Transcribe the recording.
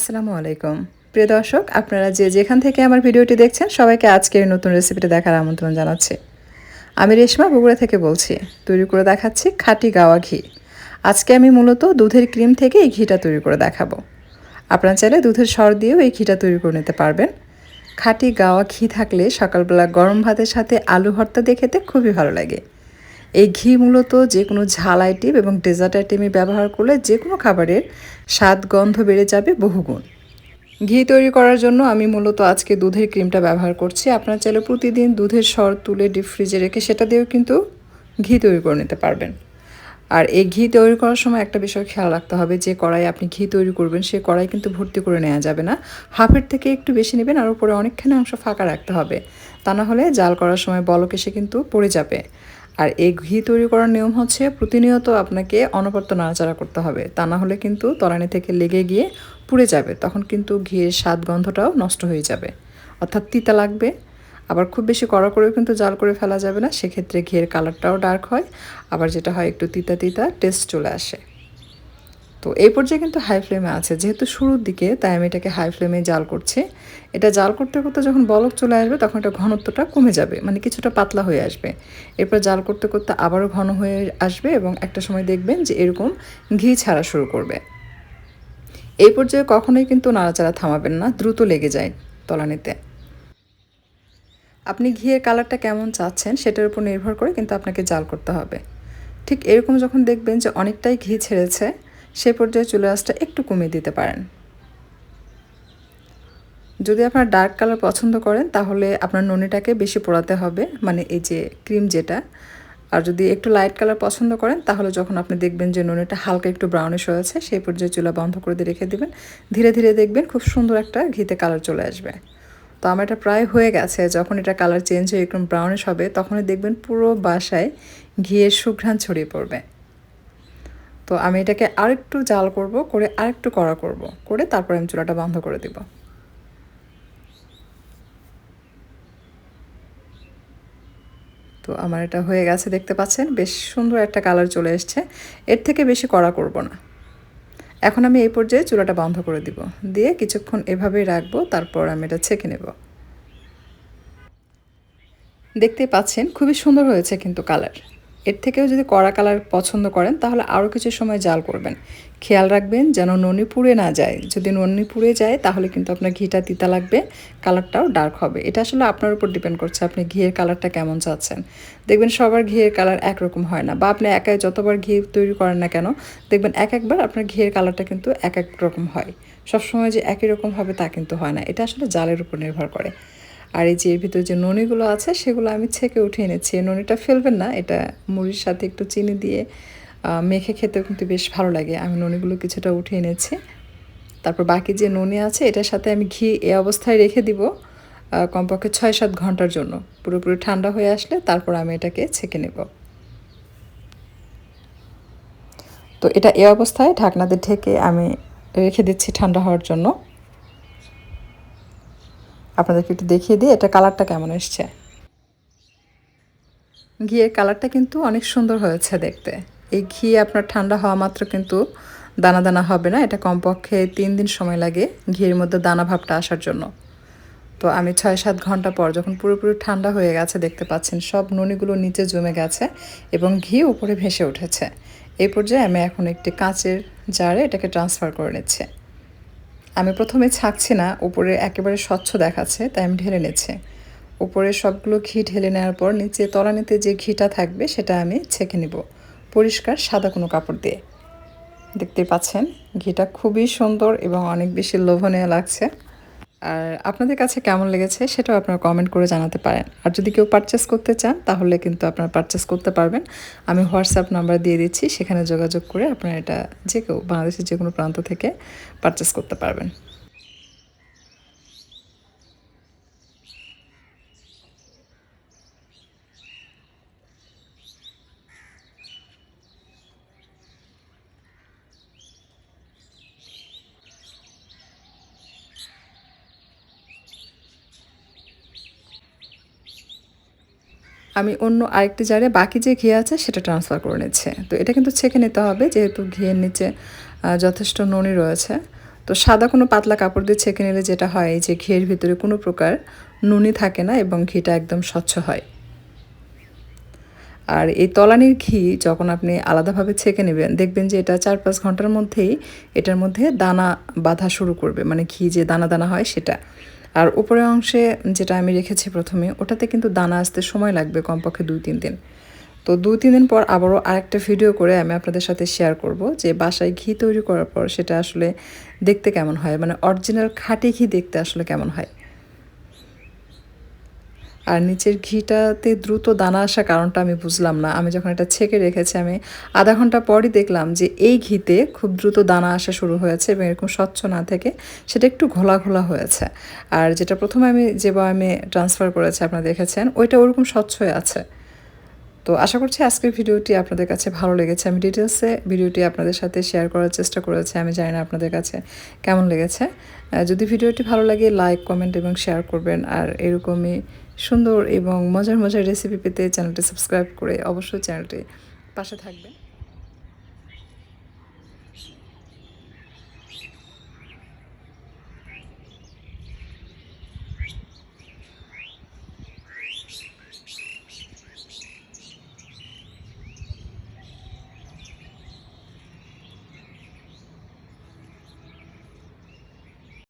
আসসালামু আলাইকুম। প্রিয় দর্শক, আপনারা যে যেখান থেকে আমার ভিডিওটি দেখছেন, সবাইকে আজকের নতুন রেসিপিটি দেখার আমন্ত্রণ জানাচ্ছি। আমি রেশমা বগুড়া থেকে বলছি, তৈরি করে দেখাচ্ছি খাঁটি গাওয়া ঘি। আজকে আমি মূলত দুধের ক্রিম থেকে এই ঘিটা তৈরি করে দেখাবো। আপনারা চাইলে দুধের সর দিয়েও এই ঘিটা তৈরি করে নিতে পারবেন। খাঁটি গাওয়া ঘি থাকলে সকালবেলা গরম ভাতের সাথে আলু ভর্তা দিয়ে খেতে খুবই ভালো লাগে। এই ঘি মূলত যে কোনো ঝাল আইটেম এবং ডেজার্ট আইটেমে ব্যবহার করলে যে কোনো খাবারের স্বাদ, গন্ধ বেড়ে যাবে বহুগুণ। ঘি তৈরি করার জন্য আমি মূলত আজকে দুধের ক্রিমটা ব্যবহার করছি। আপনারা চাইলে প্রতিদিন দুধের সর তুলে ডিপ ফ্রিজে রেখে সেটা দিয়েও কিন্তু ঘি তৈরি করে নিতে পারবেন। আর এই ঘি তৈরি করার সময় একটা বিষয় খেয়াল রাখতে হবে, যে কড়াই আপনি ঘি তৈরি করবেন সেই কড়াই কিন্তু ভর্তি করে নেওয়া যাবে না। হাফের থেকে একটু বেশি নেবেন আর উপরে অনেকখানি অংশ ফাঁকা রাখতে হবে। তা না হলে জাল করার সময় বলক এসে কিন্তু পড়ে যাবে। আর এই ঘি তৈরি করার নিয়ম হচ্ছে প্রতিনিয়ত আপনাকে অনবরত নাড়াচাড়া করতে হবে। তা না হলে কিন্তু তরানি থেকে লেগে গিয়ে পুড়ে যাবে। তখন কিন্তু ঘিয়ের স্বাদ গন্ধটাও নষ্ট হয়ে যাবে। অর্থাৎ তিতা লাগবে। আবার খুব বেশি কড়া করেও কিন্তু জাল করে ফেলা যাবে না। সেক্ষেত্রে ঘিয়ের কালারটাও ডার্ক হয়। আবার যেটা হয় একটু তিতা তিতা টেস্ট চলে আসে। তো এই পর্যায়ে কিন্তু হাই ফ্লেমে আছে। যেহেতু শুরুর দিকে, তাই আমি এটাকে হাই ফ্লেমে জাল করছি। এটা জাল করতে করতে যখন বলক চলে আসবে, তখন এটা ঘনত্বটা কমে যাবে মানে কিছুটা পাতলা হয়ে আসবে। এরপর জাল করতে করতে আবারও ঘন হয়ে আসবে এবং একটা সময় দেখবেন যে এরকম ঘি ছাড়া শুরু করবে। এই পর্যায়ে কখনোই কিন্তু নাড়াচাড়া থামাবেন না, দ্রুত লেগে যায় তলানিতে। আপনি ঘিয়ের কালারটা কেমন চাচ্ছেন সেটার উপর নির্ভর করে কিন্তু আপনাকে জাল করতে হবে। ঠিক এরকম যখন দেখবেন যে অনেকটাই ঘি ছেড়েছে সেই পর্যায়ে চুলে আঁচটা একটু কমিয়ে দিতে পারেন। যদি আপনার ডার্ক কালার পছন্দ করেন, তাহলে আপনার ননিটাকে বেশি পোড়াতে হবে মানে এই যে ক্রিম যেটা। আর যদি একটু লাইট কালার পছন্দ করেন, তাহলে যখন আপনি দেখবেন যে ননিটা হালকা একটু ব্রাউনিশ হয়েছে, সেই পর্যায়ে চুলা বন্ধ করে দিয়ে রেখে দেবেন। ধীরে ধীরে দেখবেন খুব সুন্দর একটা ঘিতে কালার চলে আসবে। তো আমার এটা প্রায় হয়ে গেছে, যখন এটা কালার চেঞ্জ হয়ে একদম ব্রাউনিশ হবে, তখনই দেখবেন পুরো বাসায় ঘিয়ের সুঘ্রাণ ছড়িয়ে পড়বে। তো আমি এটাকে আরেকটু জাল করব, করে আরেকটু কড়া করব, করে তারপরে আমি চুলাটা বন্ধ করে দিব। তো আমার এটা হয়ে গেছে, দেখতে পাচ্ছেন? বেশ সুন্দর একটা কালার চলে এসছে। এর থেকে বেশি কড়া করব না। এখন আমি এই পর্যায়ে চুলাটা বন্ধ করে দিব। দিয়ে কিছুক্ষণ এভাবেই রাখব, তারপর আমি এটা ছেঁকে নেব। দেখতেই পাচ্ছেন? খুবই সুন্দর হয়েছে কিন্তু কালার। এর থেকেও যদি কড়া কালার পছন্দ করেন, তাহলে আরও কিছু সময় জাল করবেন। খেয়াল রাখবেন যেন ননি পুড়ে না যায়। যদি ননি পুড়ে যায়, তাহলে কিন্তু আপনার ঘিটা তিতা লাগবে, কালারটাও ডার্ক হবে। এটা আসলে আপনার উপর ডিপেন্ড করছে, আপনি ঘিয়ের কালারটা কেমন চাচ্ছেন। দেখবেন সবার ঘিয়ের কালার একরকম হয় না, বা আপনি একাই যতবার ঘি তৈরি করেন না কেন, দেখবেন এক একবার আপনার ঘিয়ের কালারটা কিন্তু এক এক রকম হয়। সবসময় যে একই রকম হবে তা কিন্তু হয় না। এটা আসলে জালের উপর নির্ভর করে। আর এই যে এর ভিতরে যে ননিগুলো আছে, সেগুলো আমি ছেঁকে উঠে এনেছি। এই ননিটা ফেলবেন না, এটা মুড়ির সাথে একটু চিনি দিয়ে মেখে খেতেও কিন্তু বেশ ভালো লাগে। আমি ননিগুলো কিছুটা উঠে এনেছি। তারপর বাকি যে ননি আছে, এটার সাথে আমি ঘি এ অবস্থায় রেখে দিব কমপক্ষে ছয় সাত ঘণ্টার জন্য। পুরোপুরি ঠান্ডা হয়ে আসলে তারপর আমি এটাকে ছেঁকে নেব। তো এটা এ অবস্থায় ঢাকনাতে ঢেকে আমি রেখে দিচ্ছি ঠান্ডা হওয়ার জন্য। আপনাদেরকে একটু দেখিয়ে দিই, এটা কালারটা কেমন এসছে? ঘিয়ের কালারটা কিন্তু অনেক সুন্দর হয়েছে দেখতে। এই ঘি আপনার ঠান্ডা হওয়া মাত্র কিন্তু দানা দানা হবে না, এটা কমপক্ষে তিন দিন সময় লাগে ঘিয়ের মধ্যে দানা ভাবটা আসার জন্য। তো আমি ছয় সাত ঘণ্টা পর যখন পুরোপুরি ঠান্ডা হয়ে গেছে, দেখতে পাচ্ছেন সব ননিগুলো নিচে জমে গেছে এবং ঘি উপরে ভেসে উঠেছে। এই পর্যায়ে আমি এখন একটি কাঁচের জারে এটাকে ট্রান্সফার করে নিচ্ছি। আমি প্রথমে ছাঁকছি না, উপরে একেবারে স্বচ্ছ দেখাচ্ছে, তাই আমি ঢেলে নিচ্ছে। উপরে সবগুলো ঘি ঢেলে নেওয়ার পর নিচে তলানিতে যে ঘিটা থাকবে সেটা আমি ছেঁকে নিব। পরিষ্কার সাদা কোনো কাপড় দিয়ে। দেখতে পাচ্ছেন, ঘিটা খুবই সুন্দর এবং অনেক বেশি লোভনীয় লাগছে। আর আপনাদের কাছে কেমন লেগেছে সেটাও আপনারা কমেন্ট করে জানাতে পারেন। আর যদি কেউ পারচেস করতে চান, তাহলে কিন্তু আপনারা পারচেস করতে পারবেন। আমি হোয়াটসঅ্যাপ নাম্বার দিয়ে দিচ্ছি, সেখানে যোগাযোগ করে আপনারা এটা যে কেউ বাংলাদেশের যে কোনো প্রান্ত থেকে পারচেস করতে পারবেন। আমি অন্য আরেকটি জারে বাকি যে ঘি আছে সেটা ট্রান্সফার করে নিচ্ছে। তো এটা কিন্তু ছেঁকে নিতে হবে, যেহেতু ঘিয়ের নিচে যথেষ্ট ননি রয়েছে। তো সাদা কোনো পাতলা কাপড় দিয়ে ছেঁকে নিলে যেটা হয় যে ঘিয়ের ভিতরে কোনো প্রকার নুনি থাকে না এবং ঘিটা একদম স্বচ্ছ হয়। আর এই তলানির ঘি যখন আপনি আলাদাভাবে ছেঁকে নেবেন, দেখবেন যে এটা চার পাঁচ ঘণ্টার মধ্যেই এটার মধ্যে দানা বাঁধা শুরু করবে। মানে ঘি যে দানা দানা হয় সেটা। আর উপরের অংশে যেটা আমি রেখেছি প্রথমে, ওটাতে কিন্তু দানা আসতে সময় লাগবে কমপক্ষে দুই, তিন দিন। তো দুই, তিন দিন পর আবারও আরেকটা ভিডিও করে আমি আপনাদের সাথে শেয়ার করব যে বাসায় ঘি তৈরি করার পর সেটা আসলে দেখতে কেমন হয় মানে অরিজিনাল খাঁটি ঘি দেখতে আসলে কেমন হয়। আর নিচের ঘিটাতে দ্রুত দানা আসার কারণটা আমি বুঝলাম না। আমি যখন এটা ছেঁকে রেখেছি, আমি আধা ঘণ্টা পরই দেখলাম যে এই ঘিতে খুব দ্রুত দানা আসা শুরু হয়েছে এবং এরকম স্বচ্ছ না থেকে সেটা একটু ঘোলা ঘোলা হয়েছে। আর যেটা প্রথমে আমি যে বয়ামে ট্রান্সফার করেছি, আপনারা দেখেছেন, ওইটা ওরকম স্বচ্ছ হয়ে আছে। তো আশা করছি আজকের ভিডিওটি আপনাদের কাছে ভালো লেগেছে। আমি ডিটেলসে ভিডিওটি আপনাদের সাথে শেয়ার করার চেষ্টা করেছি। আমি জানি না আপনাদের কাছে কেমন লেগেছে। যদি ভিডিওটি ভালো লাগে লাইক কমেন্ট এবং শেয়ার করবেন। আর এরকমই সুন্দর এবং মজার মজার রেসিপি পেতে চ্যানেলটি সাবস্ক্রাইব করে অবশ্যই চ্যানেলটি পাশে থাকবেন।